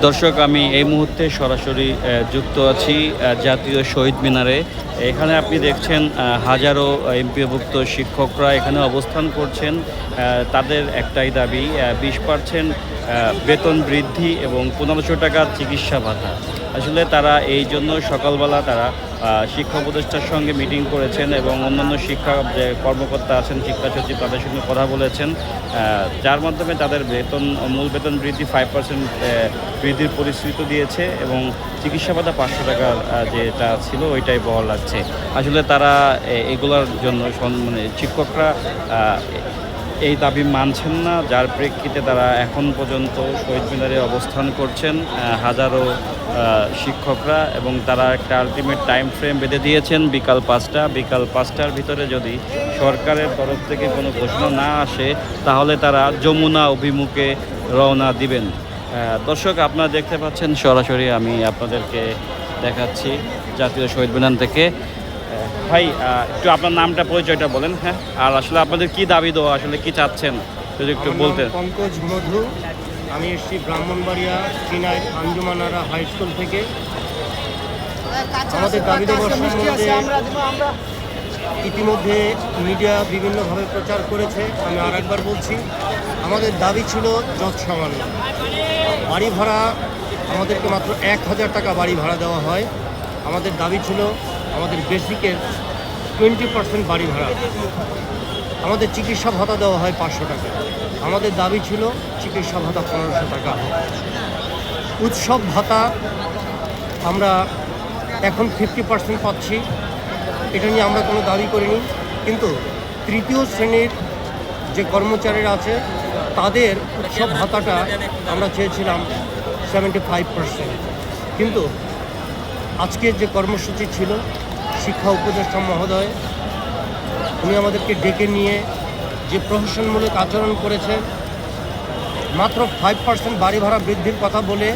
দর্শক, আমি এই মুহূর্তে সরাসরি যুক্ত আছি জাতীয় শহীদ মিনারে। এখানে আপনি দেখছেন হাজারো এমপিভুক্ত শিক্ষকরা এখানে অবস্থান করছেন। তাদের একটাই দাবি বিশ পার্সেন্ট বেতন বৃদ্ধি এবং পনেরোশো টাকার চিকিৎসা ভাতা আসলে তারা এই জন্য সকালবেলা তারা শিক্ষা উপদেষ্টার সঙ্গে মিটিং করেছেন এবং অন্যান্য শিক্ষা যে কর্মকর্তা আছেন, শিক্ষা সচিব তাদের সঙ্গে কথা বলেছেন। যার মাধ্যমে তাদের বেতন, মূল বেতন বৃদ্ধি ফাইভ পার্সেন্ট বৃদ্ধির পরিস্থিতি দিয়েছে এবং চিকিৎসা ভাতা পাঁচশো টাকার যেটা ছিল ওইটাই বহাল লাগছে। আসলে তারা এগুলোর জন্য মানে শিক্ষকরা এই দাবি মানছেন না, যার প্রেক্ষিতে তারা এখন পর্যন্ত শহীদ মিনারে অবস্থান করছেন হাজারো শিক্ষকরা এবং তারা একটা আলটিমেট টাইম ফ্রেম বেঁধে দিয়েছেন বিকাল পাঁচটা। বিকাল পাঁচটার ভিতরে যদি সরকারের তরফ থেকে কোনো ঘোষণা না আসে, তাহলে তারা যমুনা অভিমুখে রওনা দিবেন। দর্শক, আপনারা দেখতে পাচ্ছেন, সরাসরি আমি আপনাদেরকে দেখাচ্ছি জাতীয় শহীদ মিনার থেকে। ভাই একটু আপনার নামটা পরিচয়টা বলেন হ্যাঁ? আর আসলে আপনাদের কি দাবি দেওয়া আসলে কি চাচ্ছেন? যদি একটু বলতেন। পঙ্কজ মধু আমি এসেছি ব্রাহ্মণবাড়িয়া চিনাই আঞ্জুমানারা হাই স্কুল থেকে। আমাদের দাবি দেওয়ার সম্বন্ধে ইতিমধ্যে মিডিয়া বিভিন্নভাবে প্রচার করেছে আমি আর একবার বলছি। আমাদের দাবি ছিল যৎ সামান্য। বাড়ি ভাড়া আমাদেরকে মাত্র এক হাজার টাকা বাড়ি ভাড়া দেওয়া হয়। আমাদের দাবি ছিল আমাদের বেসিকের টোয়েন্টি পার্সেন্ট বাড়ি ভাড়া। আমাদের চিকিৎসা ভাতা দেওয়া হয় পাঁচশো টাকা। আমাদের দাবি ছিল চিকিৎসা ভাতা পনেরোশো টাকা। উৎসব ভাতা আমরা এখন ফিফটি পার্সেন্ট পাচ্ছি। এটা নিয়ে আমরা কোনো দাবি করিনি। কিন্তু তৃতীয় শ্রেণির যে কর্মচারীরা আছে, তাদের উৎসব ভাতাটা আমরা চেয়েছিলাম সেভেন্টি ফাইভ পার্সেন্ট। কিন্তু আজকের যে কর্মসূচি ছিল, শিক্ষা উপদেষ্টা মহোদয়, উনি আমাদেরকে ডেকে নিয়ে যে প্রহসনমূলক আচরণ করেছেন, মাত্র ফাইভ পার্সেন্ট বাড়ি ভাড়া বৃদ্ধির কথা বলে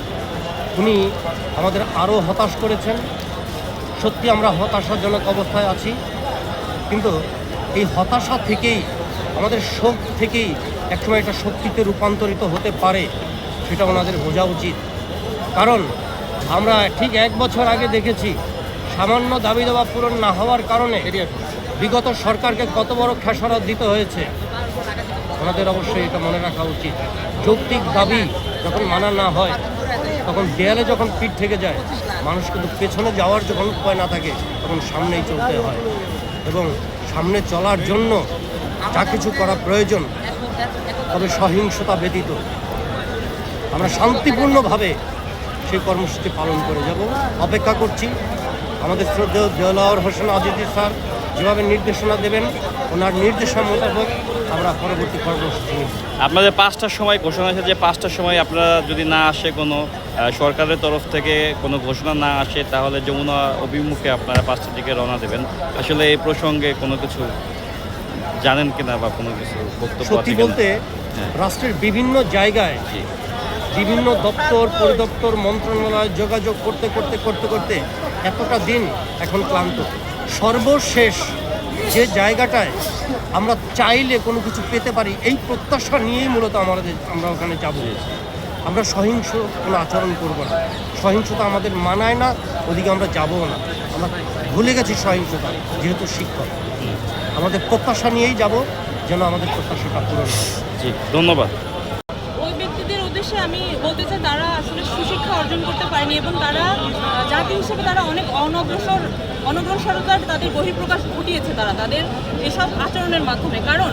উনি আমাদের আরও হতাশ করেছেন। সত্যি আমরা হতাশাজনক অবস্থায় আছি, কিন্তু এই হতাশা থেকেই, আমাদের শোক থেকেই একসময় এটা শক্তিতে রূপান্তরিত হতে পারে, সেটা ওনাদের বোঝা উচিত। কারণ আমরা ঠিক এক বছর আগে দেখেছি, সামান্য দাবি দেওয়া পূরণ না হওয়ার কারণে বিগত সরকারকে কত বড় খেসারত দিতে হয়েছে, আমাদের অবশ্যই এটা মনে রাখা উচিত। যৌক্তিক দাবি যখন মানা না হয়, তখন দেয়ালে যখন পিঠ থেকে যায়, মানুষ কিন্তু পেছনে যাওয়ার যখন উপায় না থাকে, তখন সামনেই চলতে হয়। এবং সামনে চলার জন্য যা কিছু করা প্রয়োজন, তবে সহিংসতা ব্যতীত। আমরা শান্তিপূর্ণভাবে সেই কর্মসূচি পালন করে যাব। অপেক্ষা করছি। আমাদের শ্রদ্ধেয় দেওয়ার হোসেন আজিজি স্যার যেভাবে নির্দেশনা দেবেন ওনার নির্দেশনা মোতাবেক আমরা পরবর্তী কর্মসূচি নেব। আপনাদের পাঁচটার সময় ঘোষণা আছে যে পাঁচটার সময় আপনারা যদি না আসে কোনো সরকারের তরফ থেকে কোনো ঘোষণা না আসে তাহলে যমুনা অভিমুখে আপনারা পাঁচটার দিকে রওনা দেবেন। আসলে এই প্রসঙ্গে কোনো কিছু জানেন কিনা বা কোনো কিছু বক্তব্য সত্যি বলতে হ্যাঁ। রাষ্ট্রের বিভিন্ন জায়গায় বিভিন্ন দপ্তর, পরিদপ্তর, মন্ত্রণালয় যোগাযোগ করতে করতে করতে করতে এতটা দিন এখন ক্লান্ত। সর্বশেষ যে জায়গাটায় আমরা চাইলে কোনো কিছু পেতে পারি, এই প্রত্যাশা নিয়েই মূলত আমাদের, আমরা ওখানে যাব। আমরা সহিংস কোনো আচরণ করব না। সহিংসতা আমাদের মানায় না, ওদিকে আমরা যাবও না। আমরা ভুলে গেছি সহিংসতা, যেহেতু শিক্ষক। আমাদের প্রত্যাশা নিয়েই যাব, যেন আমাদের প্রত্যাশাটা পূরণ হয়। জি, ধন্যবাদ। আমি বলতে চাই, তারা আসলে সুশিক্ষা অর্জন করতে পারেনি এবং তারা জাতি হিসেবে তারা অনেক অনগ্রসর, অনগ্রসরতার তাদের বহিঃপ্রকাশ ঘটিয়েছে তারা, তাদের এসব আচরণের মাধ্যমে। কারণ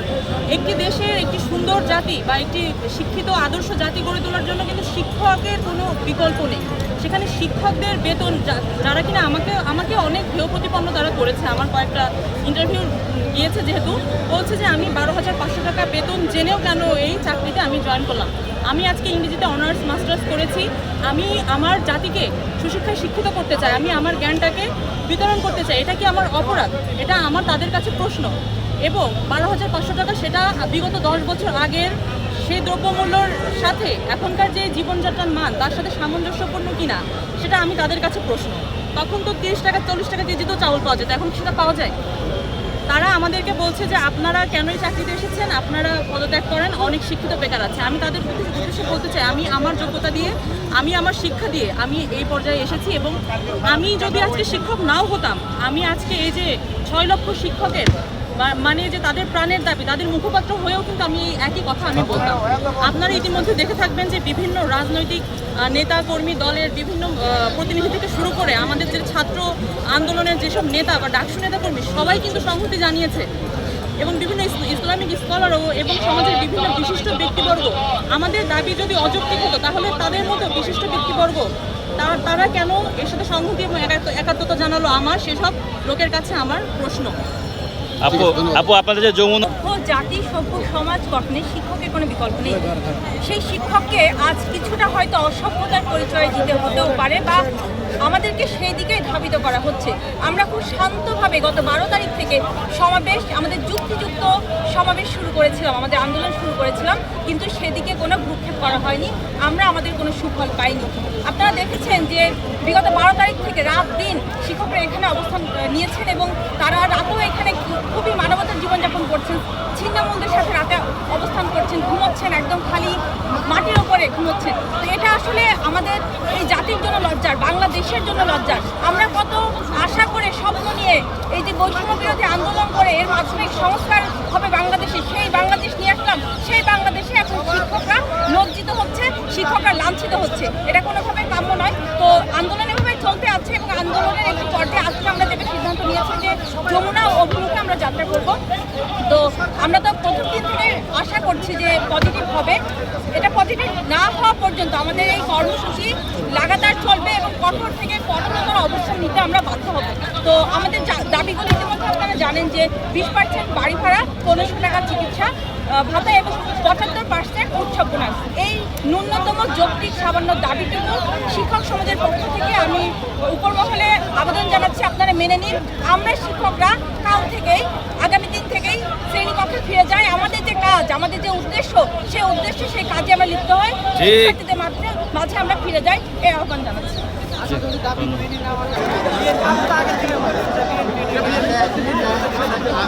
একটি দেশের একটি সুন্দর জাতি বা একটি শিক্ষিত, আদর্শ জাতি গড়ে তোলার জন্য কিন্তু শিক্ষকের কোনো বিকল্প নেই। সেখানে শিক্ষকদের বেতন যারা কিনা আমাকে আমাকে অনেক হেয় প্রতিপন্ন তারা করেছে। আমার কয়েকটা ইন্টারভিউ গিয়েছে যেহেতু। বলছে যে আমি বারো হাজার পাঁচশো টাকা বেতন জেনেও কেন এই চাকরিতে আমি জয়েন করলাম? আমি আজকে ইংরেজিতে অনার্স মাস্টার্স করেছি। আমি আমার জাতিকে সুশিক্ষায় শিক্ষিত করতে চাই। আমি আমার জ্ঞানটাকে বিতরণ করতে চাই। এটা কি আমার অপরাধ? এটা আমার তাদের কাছে প্রশ্ন। এবং বারো হাজার পাঁচশো টাকা সেটা বিগত দশ বছর আগের সেই দ্রব্যমূল্যর সাথে এখনকার যে জীবনযাত্রার মান, তার সাথে সামঞ্জস্যপূর্ণ কিনা, সেটা আমি তাদের কাছে প্রশ্ন। তখন তো তিরিশ টাকা, চল্লিশ টাকা কেজি তো চাউল পাওয়া যেত এখন সেটা পাওয়া যায়? তারা আমাদেরকে বলছে যে আপনারা কেনই চাকরিতে এসেছেন, আপনারা পদত্যাগ করেন, অনেক শিক্ষিত বেকার আছে। আমি তাদের উদ্দেশ্যে বলতে চাই, আমি আমার যোগ্যতা দিয়ে, আমি আমার শিক্ষা দিয়ে, আমি এই পর্যায়ে এসেছি এবং আমি যদি আজকে শিক্ষক নাও হতাম, আমি আজকে এই যে ছয় লক্ষ শিক্ষকের মানে যে তাদের প্রাণের দাবি, তাদের মুখপাত্র হয়েও কিন্তু আমি একই কথা আমি বলতাম আপনারা ইতিমধ্যে দেখে থাকবেন যে বিভিন্ন রাজনৈতিক নেতা, কর্মী দলের বিভিন্ন প্রতিনিধি থেকে শুরু করে আমাদের যে ছাত্র আন্দোলনের যেসব নেতা বা ডাকসু নেতা কর্মী, সবাই কিন্তু সংহতি জানিয়েছে। এবং বিভিন্ন ইসলামিক স্কলারও এবং সমাজের বিভিন্ন বিশিষ্ট ব্যক্তিবর্গ, আমাদের দাবি যদি অযৌক্তিক হতো, তাহলে তাদের মতো বিশিষ্ট ব্যক্তিবর্গ, তারা তারা কেন এর সাথে সংহতি এবং একাত্মতা জানালো আমার, সেসব লোকের কাছে আমার প্রশ্ন। আপু আপু আপনাদের যে যমুনা জাতি সভ্য সমাজ গঠনে শিক্ষকের কোনো বিকল্প নেই। সেই শিক্ষককে আজ কিছুটা হয়তো অসভ্যতার পরিচয় দিতে হতেও পারে বা আমাদেরকে সেই দিকেই ধাবিত করা হচ্ছে। আমরা খুব শান্তভাবে গত বারো তারিখ থেকে সমাবেশ আমাদের যুক্তিযুক্ত সমাবেশ শুরু করেছিলাম আমাদের আন্দোলন শুরু করেছিলাম, কিন্তু সেদিকে কোনো ভ্রুক্ষেপ করা হয়নি। আমরা আমাদের কোনো সুফল পাইনি। আপনারা দেখেছেন যে বিগত বারো তারিখ থেকে রাত দিন শিক্ষকরা এখানে অবস্থান নিয়েছেন এবং তারা রাতেও এখানে খুবই মানবতার জীবনযাপন করছেন। ছিন্নমূলদের সাথে রাতে অবস্থান করছেন। খালি ওপরে ঘুমোচ্ছেন তো এটা আসলে আমাদের এই জাতির জন্য লজ্জার, বাংলাদেশের জন্য লজ্জার। আমরা কত আশা করে স্বপ্ন নিয়ে এই যে বৈষম্য বিরোধী আন্দোলন করে এর মাধ্যমে সংস্কার হবে বাংলাদেশে, সেই বাংলাদেশ নিয়ে আসলাম, সেই বাংলাদেশে এখন শিক্ষকরা লজ্জিত হচ্ছে, শিক্ষকরা লাঞ্ছিত হচ্ছে। এটা কোনোভাবে কাম্য নয়। তো আন্দোলন এভাবে চলতে আছে এবং আন্দোলনের একটি পর্যায়ে আজকে আমরা যেটা সিদ্ধান্ত নিয়েছি যে যমুনা অভিমুখে আমরা যাত্রা করব। তো আমরা তো প্রথম দিন থেকে আশা করছি যে পজিটিভ হবে। এটা পজিটিভ না হওয়া পর্যন্ত আমাদের এই কর্মসূচি লাগাতার চলবে এবং কঠোর থেকে কঠোরতর অবস্থান নিতে আমরা বাধ্য হব। তো আমাদের দাবিগুলো ইতিমধ্যে আপনারা জানেন যে বিশ পার্সেন্ট বাড়ি ভাড়া, পনেরোশো টাকা চিকিৎসা ভাতা এবং পঁচাত্তর পার্সেন্ট উৎসব বোনাস এই ন্যূনতম যৌক্তিক সামান্য দাবিটুকু শিক্ষক সমাজের পক্ষ থেকে আমি উপর মহলে আবেদন জানাচ্ছি আপনারা মেনে নিন আমরা শিক্ষকরা কাল থেকেই আগামী দিন থেকেই শ্রেণীকক্ষে ফিরে যাই আমাদের যে কাজ আমাদের যে উদ্দেশ্য সে উদ্দেশ্যে সেই কাজে আমরা লিপ্ত হয় শিক্ষার্থীদের মাঝে মাঝে আমরা ফিরে যাই এই আহ্বান জানাচ্ছি আমি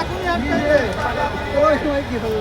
এখনই আপনি ওই সময় কি হবে